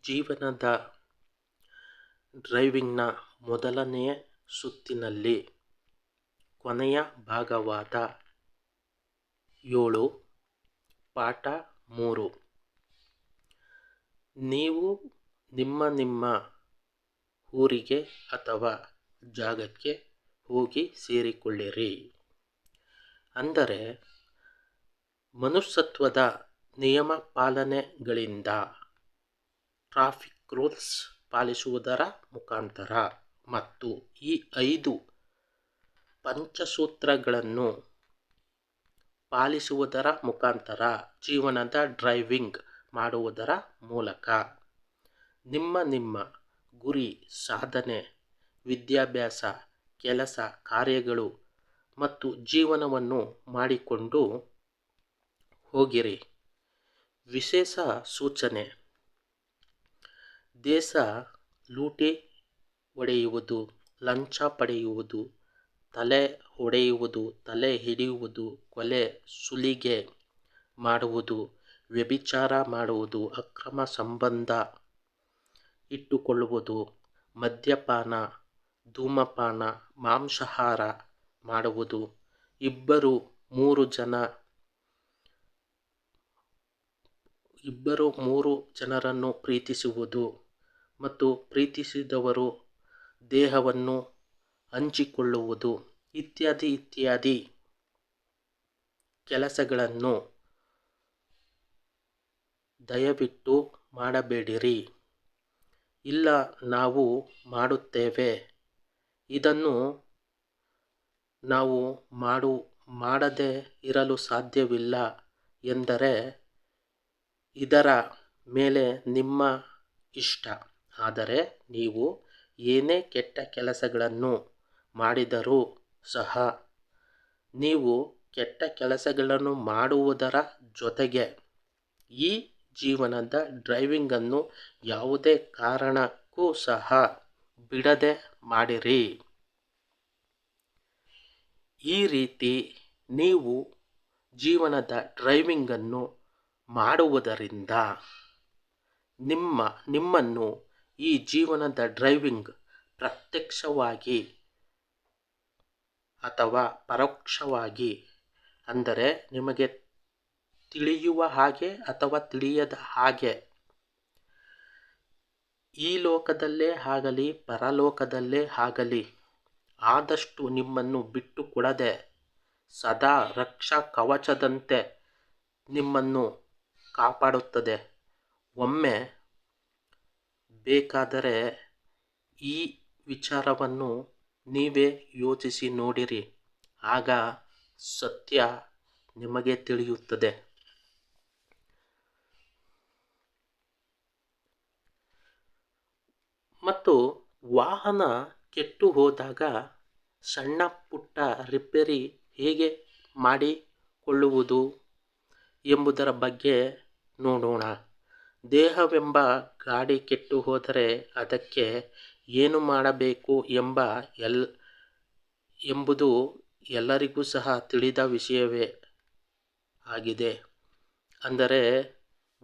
ಜೀವನದ ಡ್ರೈವಿಂಗ್ನ ಮೊದಲನೆಯ ಸುತ್ತಿನಲ್ಲಿ ಕೊನೆಯ ಭಾಗವಾದ ಏಳು, ಪಾಠ ಮೂರು. ನೀವು ನಿಮ್ಮ ನಿಮ್ಮ ಊರಿಗೆ ಅಥವಾ ಜಾಗಕ್ಕೆ ಹೋಗಿ ಸೇರಿಕೊಳ್ಳಿರಿ. ಅಂದರೆ ಮನುಷ್ಯತ್ವದ ನಿಯಮ ಪಾಲನೆಗಳಿಂದ ಟ್ರಾಫಿಕ್ ರೂಲ್ಸ್ ಪಾಲಿಸುವುದರ ಮುಖಾಂತರ ಮತ್ತು ಈ ಐದು ಪಂಚಸೂತ್ರಗಳನ್ನು ಪಾಲಿಸುವುದರ ಮುಖಾಂತರ ಜೀವನದ ಡ್ರೈವಿಂಗ್ ಮಾಡುವುದರ ಮೂಲಕ. ನಿಮ್ಮ ನಿಮ್ಮ ಗುರಿ, ಸಾಧನೆ, ವಿದ್ಯಾಭ್ಯಾಸ, ಕೆಲಸ ಕಾರ್ಯಗಳು ಮತ್ತು ಜೀವನವನ್ನು ಮಾಡಿಕೊಂಡು ಹೋಗಿರಿ. ವಿಶೇಷ ಸೂಚನೆ. ದೇಶ ಲೂಟಿ ಹೊಡೆಯುವುದು, ಲಂಚ ಪಡೆಯುವುದು, ತಲೆ ಒಡೆಯುವುದು ತಲೆ ಹಿಡಿಯುವುದು, ಕೊಲೆ ಸುಲಿಗೆ ಮಾಡುವುದು, ವ್ಯಭಿಚಾರ ಮಾಡುವುದು, ಅಕ್ರಮ ಸಂಬಂಧ ಇಟ್ಟುಕೊಳ್ಳುವುದು, ಮದ್ಯಪಾನ, ಧೂಮಪಾನ, ಮಾಂಸಾಹಾರ ಮಾಡುವುದು. ಇಬ್ಬರು ಮೂರು ಜನ, ಇಬ್ಬರು ಮೂರು ಜನರನ್ನು ಪ್ರೀತಿಸುವುದು. ಮತ್ತು ಪ್ರೀತಿಸಿದವರು ದೇಹವನ್ನು ಹಂಚಿಕೊಳ್ಳುವುದು ಇತ್ಯಾದಿ ಇತ್ಯಾದಿ ಕೆಲಸಗಳನ್ನು ದಯವಿಟ್ಟು ಮಾಡಬೇಡಿರಿ. ಇಲ್ಲ, ನಾವು ಮಾಡುತ್ತೇವೆ. ಇದನ್ನು ನಾವು ಮಾಡು, ಮಾಡದೆ ಇರಲು ಸಾಧ್ಯವಿಲ್ಲ ಎಂದರೆ ಇದರ ಮೇಲೆ ನಿಮ್ಮ ಇಷ್ಟ. ಆದರೆ ನೀವು ಏನೇ ಕೆಟ್ಟ ಕೆಲಸಗಳನ್ನು ಮಾಡಿದರೂ ಸಹ ನೀವು ಕೆಟ್ಟ ಕೆಲಸಗಳನ್ನು ಮಾಡುವುದರ ಜೊತೆಗೆ ಈ ಜೀವನದ ಡ್ರೈವಿಂಗನ್ನು ಯಾವುದೇ ಕಾರಣಕ್ಕೂ ಸಹ ಬಿಡದೆ ಮಾಡಿರಿ. ಈ ರೀತಿ ನೀವು ಜೀವನದ ಡ್ರೈವಿಂಗನ್ನು ಮಾಡುವುದರಿಂದ ನಿಮ್ಮ ನಿಮ್ಮನ್ನು ಈ ಜೀವನದ ಡ್ರೈವಿಂಗ್ ಪ್ರತ್ಯಕ್ಷವಾಗಿ ಅಥವಾ ಪರೋಕ್ಷವಾಗಿ ಅಂದರೆ ನಿಮಗೆ ತಿಳಿಯುವ ಹಾಗೆ ಅಥವಾ ತಿಳಿಯದ ಹಾಗೆ. ಈ ಲೋಕದಲ್ಲೇ ಆಗಲಿ, ಪರಲೋಕದಲ್ಲೇ ಆಗಲಿ ಆದಷ್ಟು ನಿಮ್ಮನ್ನು ಬಿಟ್ಟು ಕೊಡದೆ ಸದಾ ರಕ್ಷಾ ಕವಚದಂತೆ ನಿಮ್ಮನ್ನು ಕಾಪಾಡುತ್ತದೆ. ಒಮ್ಮೆ ಬೇಕಾದರೆ ಈ ವಿಚಾರವನ್ನು ನೀವೇ ಯೋಚಿಸಿ ನೋಡಿರಿ. ಆಗ ಸತ್ಯ ನಿಮಗೆ ತಿಳಿಯುತ್ತದೆ. ಮತ್ತು ವಾಹನ ಕೆಟ್ಟು ಹೋದಾಗ ಸಣ್ಣ ಪುಟ್ಟ ರಿಪೇರಿ ಹೇಗೆ ಮಾಡಿಕೊಳ್ಳುವುದು ಎಂಬುದರ ಬಗ್ಗೆ ನೋಡೋಣ. ದೇಹವೆಂಬ ಗಾಡಿ ಕೆಟ್ಟು ಹೋದರೆ ಅದಕ್ಕೆ ಏನು ಮಾಡಬೇಕು ಎಂಬ ಎಲ್, ಎಂಬುದು ಎಲ್ಲರಿಗೂ ಸಹ ತಿಳಿದ ವಿಷಯವೇ ಆಗಿದೆ. ಅಂದರೆ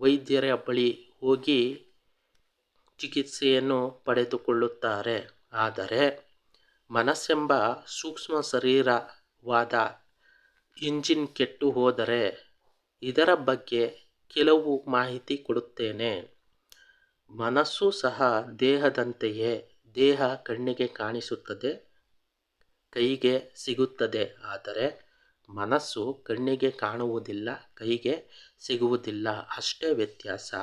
ವೈದ್ಯರ ಬಳಿ ಹೋಗಿ ಚಿಕಿತ್ಸೆಯನ್ನು ಪಡೆದುಕೊಳ್ಳುತ್ತಾರೆ. ಆದರೆ ಮನಸ್ಸೆಂಬ ಸೂಕ್ಷ್ಮ ಶರೀರವಾದ ಇಂಜಿನ್ ಕೆಟ್ಟು ಹೋದರೆ ಇದರ ಬಗ್ಗೆ ಕೆಲವು ಮಾಹಿತಿ ಕೊಡುತ್ತೇನೆ. ಮನಸ್ಸು ಸಹ ದೇಹದಂತೆಯೇ ದೇಹ ಕಣ್ಣಿಗೆ ಕಾಣಿಸುತ್ತದೆ, ಕೈಗೆ ಸಿಗುತ್ತದೆ. ಆದರೆ ಮನಸ್ಸು ಕಣ್ಣಿಗೆ ಕಾಣುವುದಿಲ್ಲ, ಕೈಗೆ ಸಿಗುವುದಿಲ್ಲ. ಅಷ್ಟೇ ವ್ಯತ್ಯಾಸ.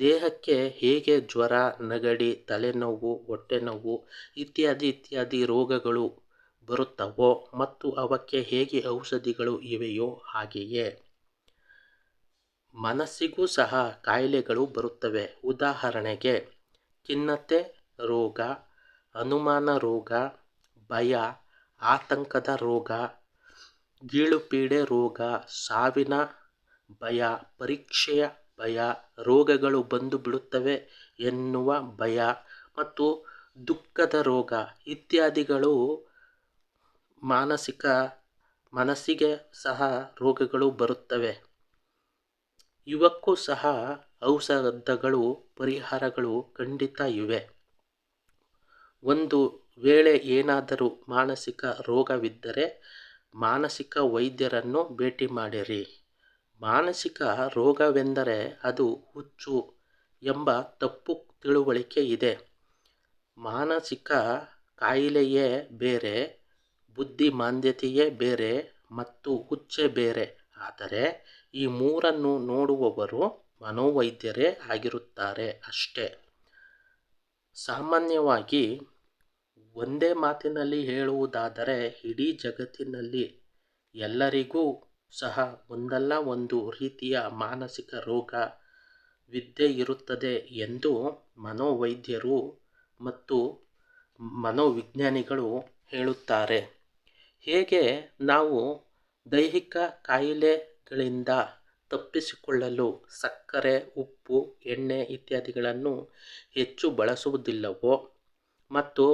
ದೇಹಕ್ಕೆ ಹೇಗೆ ಜ್ವರ, ನೆಗಡಿ, ತಲೆನೋವು, ಹೊಟ್ಟೆನೋವು ಇತ್ಯಾದಿ ಇತ್ಯಾದಿ ರೋಗಗಳು ಬರುತ್ತವೋ ಮತ್ತು ಅವಕ್ಕೆ ಹೇಗೆ ಔಷಧಿಗಳು ಇವೆಯೋ ಹಾಗೆಯೇ. ಮನಸ್ಸಿಗೂ ಸಹ ಕಾಯಿಲೆಗಳು ಬರುತ್ತವೆ. ಉದಾಹರಣೆಗೆ, ಖಿನ್ನತೆ ರೋಗ, ಅನುಮಾನ ರೋಗ, ಭಯ, ಆತಂಕದ ರೋಗ, ಗೀಳುಪೀಡೆ ರೋಗ, ಸಾವಿನ ಭಯ, ಪರೀಕ್ಷೆಯ ಭಯ, ರೋಗಗಳು ಬಂದು ಬಿಡುತ್ತವೆ ಎನ್ನುವ ಭಯ ಮತ್ತು ದುಃಖದ ರೋಗ ಇತ್ಯಾದಿಗಳು ಮಾನಸಿಕ, ಮನಸ್ಸಿಗೆ ಸಹ ರೋಗಗಳು ಬರುತ್ತವೆ. ಇವಕ್ಕೂ ಸಹ ಔಷಧಗಳು, ಪರಿಹಾರಗಳು ಖಂಡಿತ ಇವೆ. ಒಂದು ವೇಳೆ ಏನಾದರೂ ಮಾನಸಿಕ ರೋಗವಿದ್ದರೆ ಮಾನಸಿಕ ವೈದ್ಯರನ್ನು ಭೇಟಿ ಮಾಡಿರಿ. ಮಾನಸಿಕ ರೋಗವೆಂದರೆ ಅದು ಹುಚ್ಚು ಎಂಬ ತಪ್ಪು ತಿಳುವಳಿಕೆ ಇದೆ. ಮಾನಸಿಕ ಕಾಯಿಲೆಯೇ ಬೇರೆ, ಬುದ್ಧಿಮಾಂದ್ಯತೆಯೇ ಬೇರೆ ಮತ್ತು ಹುಚ್ಚೇ ಬೇರೆ. ಆದರೆ ಈ ಮೂರನ್ನು ನೋಡುವವರು ಮನೋವೈದ್ಯರೇ ಆಗಿರುತ್ತಾರೆ ಅಷ್ಟೇ. ಸಾಮಾನ್ಯವಾಗಿ ಒಂದೇ ಮಾತಿನಲ್ಲಿ ಹೇಳುವುದಾದರೆ ಇಡೀ ಜಗತ್ತಿನಲ್ಲಿ ಎಲ್ಲರಿಗೂ ಸಹ ಒಂದಲ್ಲ ಒಂದು ರೀತಿಯ ಮಾನಸಿಕ ರೋಗ, ವಿದ್ಯೆ ಇರುತ್ತದೆ ಎಂದು ಮನೋವೈದ್ಯರು ಮತ್ತು ಮನೋವಿಜ್ಞಾನಿಗಳು ಹೇಳುತ್ತಾರೆ. ಹೇಗೆ ನಾವು ದೈಹಿಕ ಕಾಯಿಲೆಗಳಿಂದ ತಪ್ಪಿಸಿಕೊಳ್ಳಲು ಸಕ್ಕರೆ, ಉಪ್ಪು, ಎಣ್ಣೆ ಇತ್ಯಾದಿಗಳನ್ನು ಹೆಚ್ಚು ಬಳಸುವುದಿಲ್ಲವೋ? ಮತ್ತು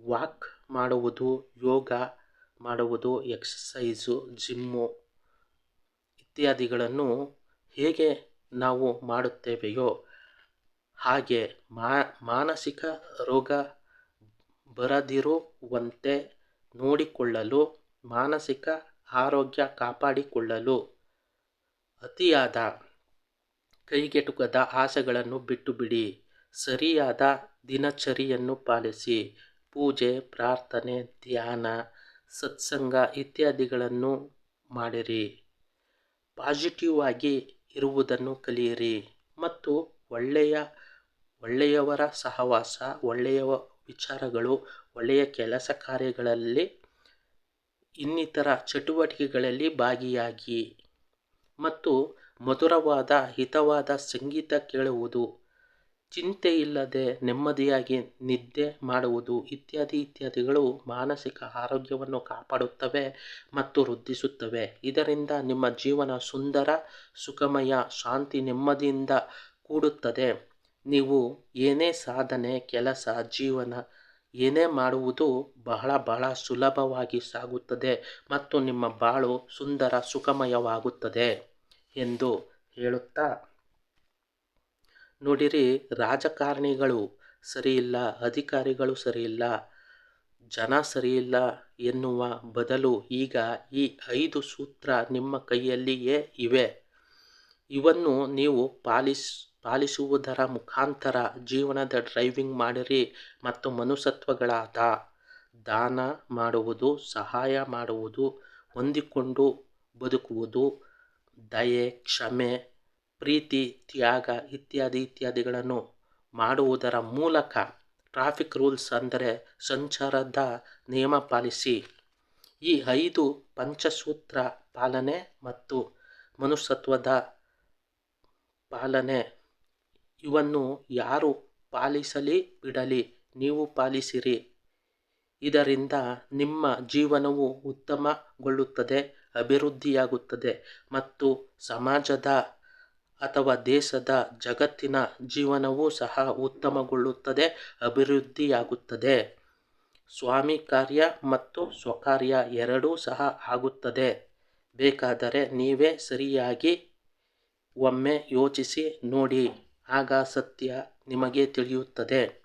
ವಾಕ್ ಮಾಡುವುದು, ಯೋಗ ಮಾಡುವುದು, ಎಕ್ಸಸೈಸು, ಜಿಮ್ಮು ಇತ್ಯಾದಿಗಳನ್ನು ಹೇಗೆ ನಾವು ಮಾಡುತ್ತೇವೆಯೋ ಹಾಗೆ ಮಾನಸಿಕ ರೋಗ ಬರದಿರುವಂತೆ ನೋಡಿಕೊಳ್ಳಲು ಮಾನಸಿಕ ಆರೋಗ್ಯ ಕಾಪಾಡಿಕೊಳ್ಳಲು ಅತಿಯಾದ ಕೈಗೆಟುಕದ ಆಸೆಗಳನ್ನು ಬಿಟ್ಟುಬಿಡಿ. ಸರಿಯಾದ ದಿನಚರಿಯನ್ನು ಪಾಲಿಸಿ. ಪೂಜೆ, ಪ್ರಾರ್ಥನೆ, ಧ್ಯಾನ, ಸತ್ಸಂಗ ಇತ್ಯಾದಿಗಳನ್ನು ಮಾಡಿರಿ. ಪಾಸಿಟಿವ್ ಆಗಿ ಇರುವುದನ್ನು ಕಲಿಯಿರಿ. ಮತ್ತು ಒಳ್ಳೆಯ, ಒಳ್ಳೆಯವರ ಸಹವಾಸ, ಒಳ್ಳೆಯ ವಿಚಾರಗಳು, ಒಳ್ಳೆಯ ಕೆಲಸ ಕಾರ್ಯಗಳಲ್ಲಿ ಇನ್ನಿತರ ಚಟುವಟಿಕೆಗಳಲ್ಲಿ ಭಾಗಿಯಾಗಿ ಮತ್ತು ಮಧುರವಾದ, ಹಿತವಾದ ಸಂಗೀತ ಕೇಳುವುದು ಚಿಂತೆ ಇಲ್ಲದೆ ನೆಮ್ಮದಿಯಾಗಿ ನಿದ್ದೆ ಮಾಡುವುದು ಇತ್ಯಾದಿ ಇತ್ಯಾದಿಗಳು ಮಾನಸಿಕ ಆರೋಗ್ಯವನ್ನು ಕಾಪಾಡುತ್ತವೆ ಮತ್ತು ವೃದ್ಧಿಸುತ್ತವೆ. ಇದರಿಂದ ನಿಮ್ಮ ಜೀವನ ಸುಂದರ, ಸುಖಮಯ, ಶಾಂತಿ, ನೆಮ್ಮದಿಯಿಂದ ಕೂಡುತ್ತದೆ. ನೀವು ಏನೇ ಸಾಧನೆ, ಕೆಲಸ, ಜೀವನ ಏನೇ ಮಾಡುವುದು ಬಹಳ ಬಹಳ ಸುಲಭವಾಗಿ ಸಾಗುತ್ತದೆ ಮತ್ತು ನಿಮ್ಮ ಬಾಳು ಸುಂದರ ಸುಖಮಯವಾಗುತ್ತದೆ ಎಂದು ಹೇಳುತ್ತಾ, ನೋಡಿರಿ, ರಾಜಕಾರಣಿಗಳು ಸರಿಯಿಲ್ಲ, ಅಧಿಕಾರಿಗಳು ಸರಿಯಿಲ್ಲ, ಜನ ಸರಿಯಿಲ್ಲ ಎನ್ನುವ ಬದಲು ಈಗ ಈ ಐದು ಸೂತ್ರ ನಿಮ್ಮ ಕೈಯಲ್ಲಿಯೇ ಇವೆ. ಇವನ್ನು ನೀವು ಪಾಲಿಸ್ ಪಾಲಿಸುವುದರ ಮುಖಾಂತರ ಜೀವನದ ಡ್ರೈವಿಂಗ್ ಮಾಡಿರಿ ಮತ್ತು ಮನುಸತ್ವಗಳಾದ ದಾನ ಮಾಡುವುದು, ಸಹಾಯ ಮಾಡುವುದು, ಹೊಂದಿಕೊಂಡು ಬದುಕುವುದು, ದಯೆ, ಕ್ಷಮೆ, ಪ್ರೀತಿ, ತ್ಯಾಗ ಇತ್ಯಾದಿ ಇತ್ಯಾದಿಗಳನ್ನು ಮಾಡುವುದರ ಮೂಲಕ ಟ್ರಾಫಿಕ್ ರೂಲ್ಸ್ ಅಂದರೆ ಸಂಚಾರದ ನಿಯಮ ಪಾಲಿಸಿ. ಈ ಐದು ಪಂಚಸೂತ್ರ ಪಾಲನೆ ಮತ್ತು ಮನುಷ್ಯತ್ವದ ಪಾಲನೆ ಇವನ್ನು ಯಾರು ಪಾಲಿಸಲಿ ಬಿಡಲಿ, ನೀವು ಪಾಲಿಸಿರಿ. ಇದರಿಂದ ನಿಮ್ಮ ಜೀವನವು ಉತ್ತಮಗೊಳ್ಳುತ್ತದೆ, ಅಭಿವೃದ್ಧಿಯಾಗುತ್ತದೆ ಮತ್ತು ಸಮಾಜದ ಅಥವಾ ದೇಶದ ಜಗತ್ತಿನ ಜೀವನವೂ ಸಹ ಉತ್ತಮಗೊಳ್ಳುತ್ತದೆ, ಅಭಿವೃದ್ಧಿಯಾಗುತ್ತದೆ. ಸ್ವಾಮಿ ಕಾರ್ಯ ಮತ್ತು ಸ್ವಕಾರ್ಯ ಎರಡೂ ಸಹ ಆಗುತ್ತದೆ. ಬೇಕಾದರೆ ನೀವೇ ಸರಿಯಾಗಿ ಒಮ್ಮೆ ಯೋಚಿಸಿ ನೋಡಿ. ಆಗ ಸತ್ಯ ನಿಮಗೆ ತಿಳಿಯುತ್ತದೆ.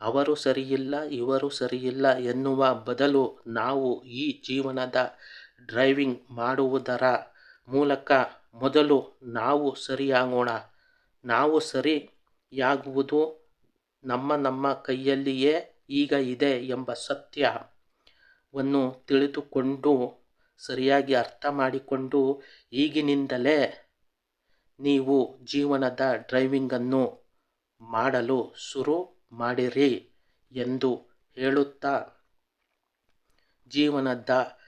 ಅವರು ಸರಿಯಿಲ್ಲ, ಇವರು ಸರಿಯಿಲ್ಲ ಎನ್ನುವ ಬದಲು ನಾವು ಈ ಜೀವನದ ಡ್ರೈವಿಂಗ್ ಮಾಡುವುದರ ಮೂಲಕ ಮೊದಲು ನಾವು ಸರಿಯಾಗೋಣ. ನಾವು ಸರಿಯಾಗುವುದು ನಮ್ಮ ನಮ್ಮ ಕೈಯಲ್ಲಿಯೇ ಈಗ ಇದೆ ಎಂಬ ಸತ್ಯವನ್ನು ತಿಳಿದುಕೊಂಡು, ಸರಿಯಾಗಿ ಅರ್ಥ ಮಾಡಿಕೊಂಡು ಈಗಿನಿಂದಲೇ ನೀವು ಜೀವನದ ಡ್ರೈವಿಂಗನ್ನು ಮಾಡಲು ಶುರು ಮಾಡಿರಿ ಎಂದು ಹೇಳುತ್ತಾ, ಜೀವನದ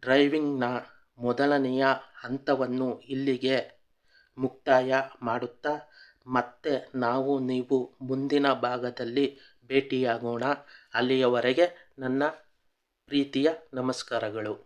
ಡ್ರೈವಿಂಗ್ನ ಮೊದಲನೆಯ ಹಂತವನ್ನು ಇಲ್ಲಿಗೆ ಮುಕ್ತಾಯ ಮಾಡುತ್ತಾ, ಮತ್ತೆ ನಾವು ನೀವು ಮುಂದಿನ ಭಾಗದಲ್ಲಿ ಭೇಟಿಯಾಗೋಣ. ಅಲ್ಲಿಯವರೆಗೆ ನನ್ನ ಪ್ರೀತಿಯ ನಮಸ್ಕಾರಗಳು.